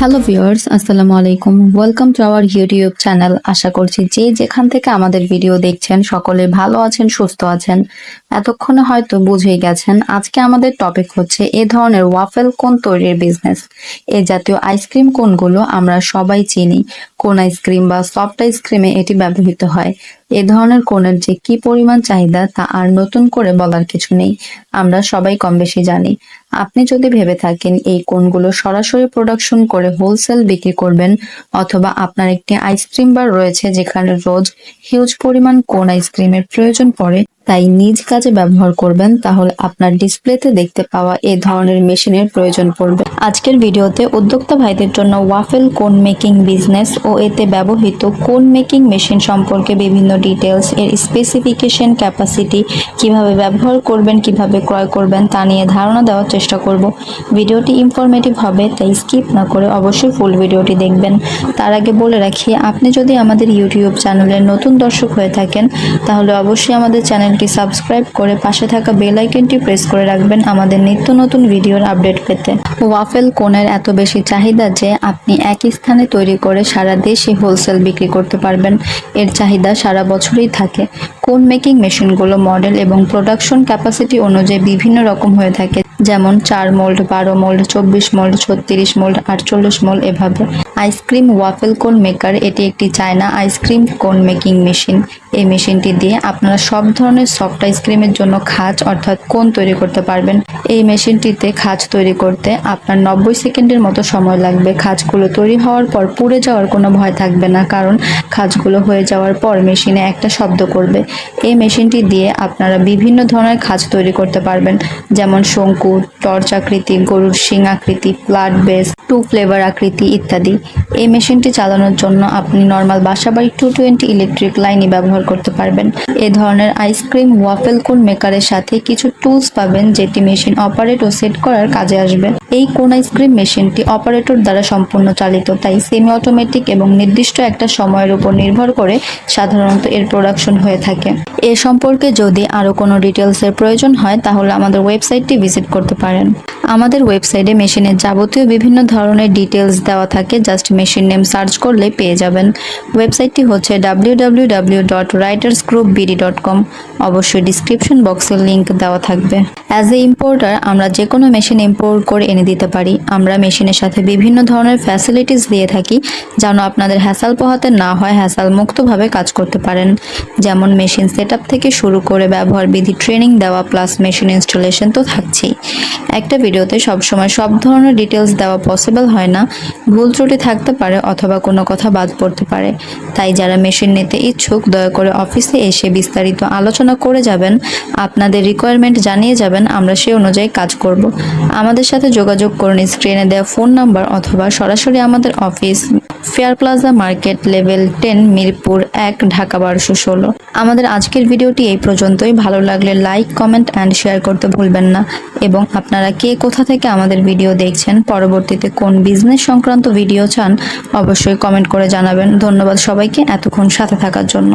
Hello viewers আসসালামু আলাইকুম। Welcome to our YouTube channel আশা করছি যে যেখান থেকে আমাদের ভিডিও দেখছেন, সকলে ভালো আছেন, সুস্থ আছেন। এতক্ষণে হয়তো বুঝেই গেছেন, আজকে আমাদের টপিক হচ্ছে এ ধরনের ওয়াফেল কোন তৈরির বিজনেস এ জাতীয় আইসক্রিম কোনগুলো আমরা সবাই চিনি। কোন আইসক্রিম বা সফট আইসক্রিমে এটি ব্যবহৃত হয়? এ ধরনের কোণের যে কি পরিমাণ চাহিদা তা আর নতুন করে বলার কিছু নেই। আমরা সবাই কম বেশি জানি। আপনি যদি ভেবে থাকেন এই কোনগুলো সরাসরি প্রোডাকশন করে হোলসেল বিক্রি করবেন, অথবা আপনার একটি আইসক্রিম বার রয়েছে যেখানে রোজ হিউজ পরিমাণ কোন আইসক্রিমের প্রয়োজন পড়ে, তাই নিজ কাজে ব্যবহার করবেন, তাহলে আপনার ডিসপ্লেতে দেখতে পাওয়া এ ধরনের মেশিনের প্রয়োজন পড়বে। আজকের ভিডিওতে উদ্যোক্তা ভাইদের জন্য ওয়াফেল কোন মেকিং বিজনেস ও এতে ব্যবহৃত কোন মেকিং মেশিন সম্পর্কে বিভিন্ন ডিটেলস এর স্পেসিফিকেশন ক্যাপাসিটি কীভাবে ব্যবহার করবেন, কীভাবে ক্রয় করবেন তা নিয়ে ধারণা দেওয়ার চেষ্টা করব। ভিডিওটি ইনফরমেটিভ হবে, তাই স্কিপ না করে অবশ্যই ফুল ভিডিওটি দেখবেন। তার আগে বলে রাখি, আপনি যদি আমাদের ইউটিউব চ্যানেলের নতুন দর্শক হয়ে থাকেন, তাহলে অবশ্যই আমাদের চ্যানেলটি সাবস্ক্রাইব করে পাশে থাকা বেল আইকনটি প্রেস করে রাখবেন আমাদের নিত্য নতুন ভিডিওর আপডেট পেতে। ওয়াফেল কোনের এত বেশি চাহিদা যে, আপনি একই স্থানে তৈরি করে সারা দেশে হোলসেল বিক্রি করতে পারবেন। এর চাহিদা সারা বছরই থাকে। কোন মেকিং মেশিনগুলো মডেল এবং প্রোডাকশন ক্যাপাসিটি অনুযায়ী বিভিন্ন রকম হয়ে থাকে। যেমন চার মোল্ড, বারো মোল্ড, চব্বিশ মোল্ড, ছত্রিশ মোল্ড, আটচল্লিশ মোল্ড এভাবে। আইসক্রিম ওয়াফেল কোন মেকার এটি একটি China ice cream cone making machine এই মেশিনটি দিয়ে আপনারা সব ধরনের সফট আইসক্রিমের জন্য খাঁজ অর্থাৎ কোন তৈরি করতে পারবেন। এই মেশিনটিতে খাঁজ তৈরি করতে আপনার নব্বই সেকেন্ডের মতো সময় লাগবে। খাঁজগুলো তৈরি হওয়ার পর পুড়ে যাওয়ার কোনো ভয় থাকবে না, কারণ খাঁজগুলো হয়ে যাওয়ার পর মেশিনে একটা শব্দ করবে। এই মেশিনটি দিয়ে আপনারা বিভিন্ন ধরনের খাঁজ তৈরি করতে পারবেন, যেমন শঙ্কু টর্চ আকৃতি গরুর শিং আকৃতি ফ্ল্যাট বেস টু ফ্লেভার আকৃতি ইত্যাদি। এই মেশিনটি চালানোর জন্য আপনি নর্মাল বাসাবাড়ি টু টোয়েন্টি ইলেকট্রিক লাইনই ব্যবহার করতে পারবেন। এ ধরনের আইসক্রিম ওয়াফেল কোন মেকারের সাথে কিছু টুলস পাবেন যেটি মেশিন অপারেট ও সেট করার কাজে আসবে। এই কোন আইসক্রিম মেশিনটি অপারেটর দ্বারা সম্পূর্ণ চালিত, তাই সেমি অটোমেটিক এবং নির্দিষ্ট একটা সময়ের উপর নির্ভর করে সাধারণত এর প্রোডাকশন হয়ে থাকে। এ সম্পর্কে যদি আরও কোনো ডিটেলসের প্রয়োজন হয়, তাহলে আমাদের ওয়েবসাইটটি ভিজিট করতে পারেন। পারেন আমাদের ওয়েবসাইটে মেশিনের যাবতীয় বিভিন্ন ধরনের ডিটেলস দেওয়া থাকে। জাস্ট মেশিন নেম সার্চ করলে পেয়ে যাবেন। ওয়েবসাইটটি হচ্ছে কম অবশ্যই ডিসক্রিপশন বক্সের লিঙ্ক দেওয়া থাকবে। অ্যাজ এ ইম্পোর্টার আমরা যে কোনো মেশিন ইম্পোর্ট করে এনে দিতে পারি। আমরা মেশিনের সাথে বিভিন্ন ধরনের ফ্যাসিলিটিস দিয়ে থাকি, যেন আপনাদের হ্যাসাল পোহাতে না হয় হ্যাসাল মুক্তভাবে কাজ করতে পারেন। যেমন মেশিন সেট থেকে শুরু করে ব্যবহার বিধি ট্রেনিং দেওয়া প্লাস মেশিন ইনস্টলেশন তো থাকছেই। একটা ভিডিওতে সবসময় সব ধরনের ডিটেলস দেওয়া পসিবল হয় না। ভুল ত্রুটি থাকতে পারে অথবা কোনো কথা বাদ পড়তে পারে। তাই যারা মেশিন নিতে ইচ্ছুক, দয়া করে অফিসে এসে বিস্তারিত আলোচনা করে যাবেন। আপনাদের রিকোয়ারমেন্ট জানিয়ে যাবেন, আমরা সেই অনুযায়ী কাজ করব। আমাদের সাথে যোগাযোগ করুন স্ক্রিনে দেওয়া ফোন নাম্বার অথবা সরাসরি আমাদের office fair plaza market level ten, Mirpur এক, ঢাকা বারোশো ষোলো। আমাদের আজকের ভিডিওটি এই পর্যন্তই। ভালো লাগলে লাইক, কমেন্ট অ্যান্ড শেয়ার করতে ভুলবেন না। এবং আপনারা কে কোথা থেকে আমাদের ভিডিও দেখছেন, পরবর্তীতে কোন বিজনেস সংক্রান্ত ভিডিও চান, অবশ্যই কমেন্ট করে জানাবেন। ধন্যবাদ সবাইকে এতক্ষণ সাথে থাকার জন্য।